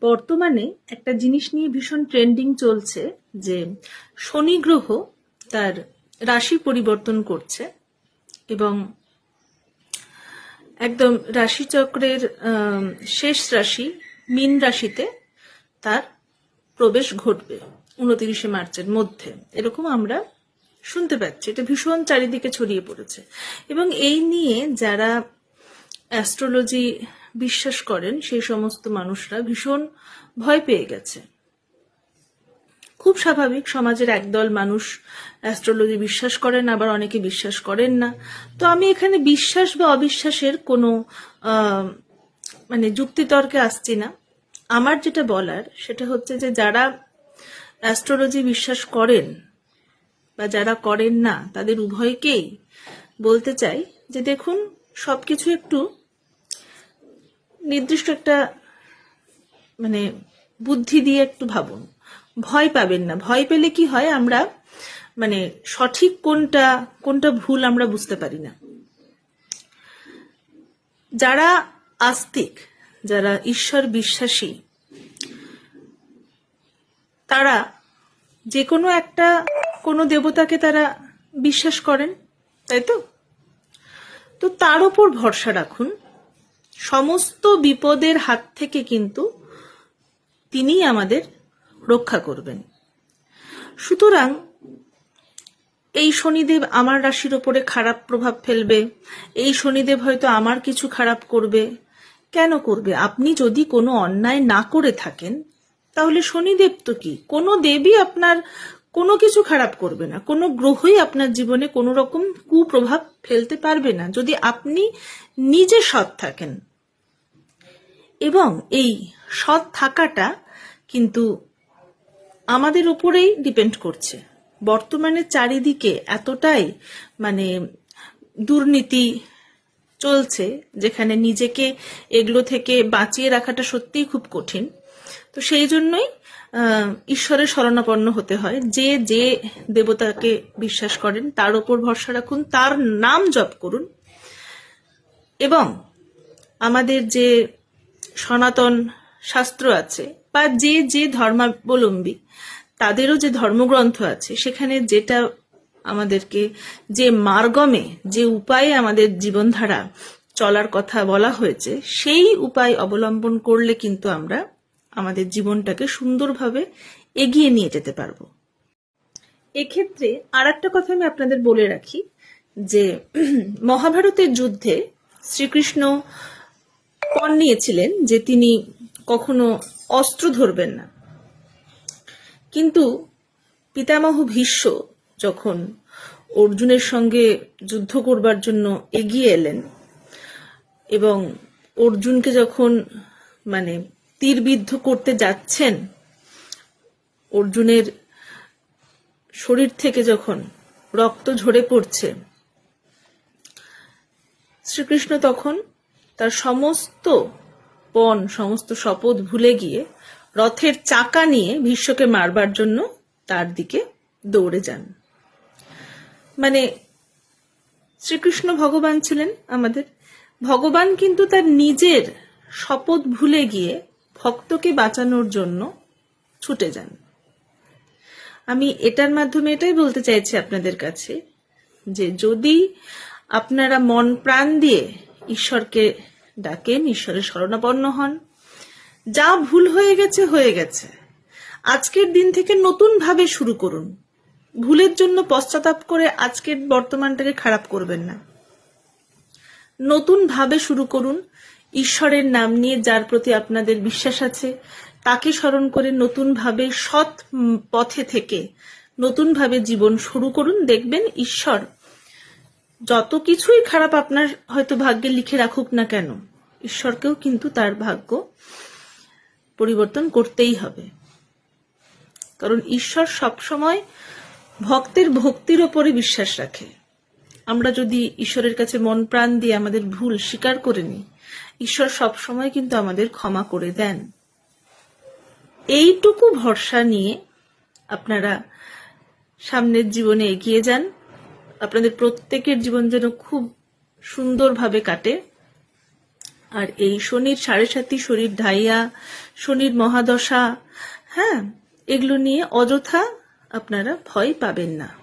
বর্তমানে একটা জিনিস নিয়ে ভীষণ ট্রেন্ডিং চলছে যে শনি গ্রহ তার রাশি পরিবর্তন করছে এবং একদম রাশিচক্রের শেষ রাশি মিন রাশিতে তার প্রবেশ ঘটবে উনতিরিশে মার্চের মধ্যে। এরকম আমরা শুনতে পাচ্ছি। এটা ভীষণ চারিদিকে ছড়িয়ে পড়েছে। এবং এই নিয়ে যারা অ্যাস্ট্রোলজি বিশ্বাস করেন সেই সমস্ত মানুষরা ভীষণ ভয় পেয়ে গেছে। খুব স্বাভাবিক, সমাজের একদল মানুষ অ্যাস্ট্রোলজি বিশ্বাস করেন, আবার অনেকে বিশ্বাস করেন না। তো আমি এখানে বিশ্বাস বা অবিশ্বাসের কোনো মানে যুক্তিতর্কে আসছি না। আমার যেটা বলার সেটা হচ্ছে যে যারা অ্যাস্ট্রোলজি বিশ্বাস করেন বা যারা করেন না, তাদের উভয়কেই বলতে চাই যে দেখুন, সবকিছু একটু নির্দিষ্ট একটা মানে বুদ্ধি দিয়ে একটু ভাবুন। ভয় পাবেন না। ভয় পেলে কি হয়, আমরা মানে সঠিক কোনটা কোনটা ভুল আমরা বুঝতে পারি না। যারা আস্তিক, যারা ঈশ্বর বিশ্বাসী, তারা যে কোনো একটা, কোনো দেবতাকে তারা বিশ্বাস করেন, তাই তো? তো তার উপর ভরসা রাখুন। সমস্ত বিপদের হাত থেকে কিন্তু তিনিই আমাদের রক্ষা করবেন। সুতরাং এই শনিদেব আমার রাশির ওপরে খারাপ প্রভাব ফেলবে, এই শনিদেব হয়তো আমার কিছু খারাপ করবে। কেন করবে? আপনি যদি কোনো অন্যায় না করে থাকেন, তাহলে শনিদেব তো কি? কোনো দেবী আপনার কোনো কিছু খারাপ করবে না। কোনো গ্রহই আপনার জীবনে কোনো রকম কুপ্রভাব ফেলতে পারবে না। যদি আপনি নিজে সৎ থাকেন এবং এই সৎ থাকাটা কিন্তু আমাদের উপরেই ডিপেন্ড করছে। বর্তমানে চারিদিকে এতটাই মানে দুর্নীতি চলছে যেখানে নিজেকে এগুলো থেকে বাঁচিয়ে রাখাটা সত্যিই খুব কঠিন। তো সেই জন্যই ঈশ্বরের শরণাপন্ন হতে হয়। যে যে দেবতাকে বিশ্বাস করেন, তার উপর ভরসা রাখুন, তার নাম জপ করুন। এবং আমাদের যে সনাতন শাস্ত্র আছে, বা যে যে ধর্মাবলম্বী, তাদেরও যে ধর্মগ্রন্থ আছে, সেখানে যেটা আমাদেরকে যে মার্গমে, যে উপায়ে আমাদের জীবনধারা চলার কথা বলা হয়েছে, সেই উপায় অবলম্বন করলে কিন্তু আমরা আমাদের জীবনটাকে সুন্দরভাবে এগিয়ে নিয়ে যেতে পারব। এক্ষেত্রে আর একটা কথা আমি আপনাদের বলে রাখি, যে মহাভারতের যুদ্ধে শ্রীকৃষ্ণ পণ নিয়েছিলেন যে তিনি কখনো অস্ত্র ধরবেন না। কিন্তু পিতামহ ভীষ্ম যখন অর্জুনের সঙ্গে যুদ্ধ করবার জন্য এগিয়ে এলেন এবং অর্জুনকে যখন মানে তীরবিদ্ধ করতে যাচ্ছেন, অর্জুনের শরীর থেকে যখন রক্ত ঝরে পড়ছে, শ্রীকৃষ্ণ তখন তার সমস্ত পণ সমস্ত শপথ ভুলে গিয়ে রথের চাকা নিয়ে ভীষ্মকে মারবার জন্য তার দিকে দৌড়ে যান। মানে শ্রীকৃষ্ণ ভগবান ছিলেন আমাদের। ভগবান কিন্তু তার নিজের শপথ ভুলে গিয়ে ভক্তকে বাঁচানোর জন্য ছুটে যান। আমি এটার মাধ্যমে এটাই বলতে চাইছি আপনাদের কাছে যে যদি আপনারা মন প্রাণ দিয়ে ঈশ্বরকে ডাকেন ঈশ্বরের শরণাপন্ন হন। যা ভুল হয়ে গেছে হয়ে গেছে। আজকের দিন থেকে নতুন ভাবে শুরু করুন। ভুলের জন্য পশ্চাতাপ করে আজকের বর্তমানটাকে খারাপ করবেন না। নতুন ভাবে শুরু করুন। ঈশ্বরের নাম নিয়ে যার প্রতি আপনাদের বিশ্বাস আছে, তাকে স্মরণ করে নতুন ভাবে সৎ পথে থেকে নতুন ভাবে জীবন শুরু করুন। দেখবেন ঈশ্বর যত কিছুই খারাপ আপনার হয়তো ভাগ্যে লিখে রাখুক না কেন, ঈশ্বরকেও কিন্তু তার ভাগ্য পরিবর্তন করতেই হবে। কারণ ঈশ্বর সবসময় ভক্তের ভক্তির ওপরে বিশ্বাস রাখে। আমরা যদি ঈশ্বরের কাছে মন প্রাণ দিয়ে আমাদের ভুল স্বীকার করে নিই, ঈশ্বর সবসময় কিন্তু আমাদের ক্ষমা করে দেন। এইটুকু ভরসা নিয়ে আপনারা সামনের জীবনে এগিয়ে যান। আপনাদের প্রত্যেকের জীবন যেন খুব সুন্দরভাবে কাটে। আর এই শনির সাড়ে সাতি শরীর ঢাইয়া শনির মহাদশা হ্যাঁ এগুলো নিয়ে অযথা আপনারা ভয় পাবেন না।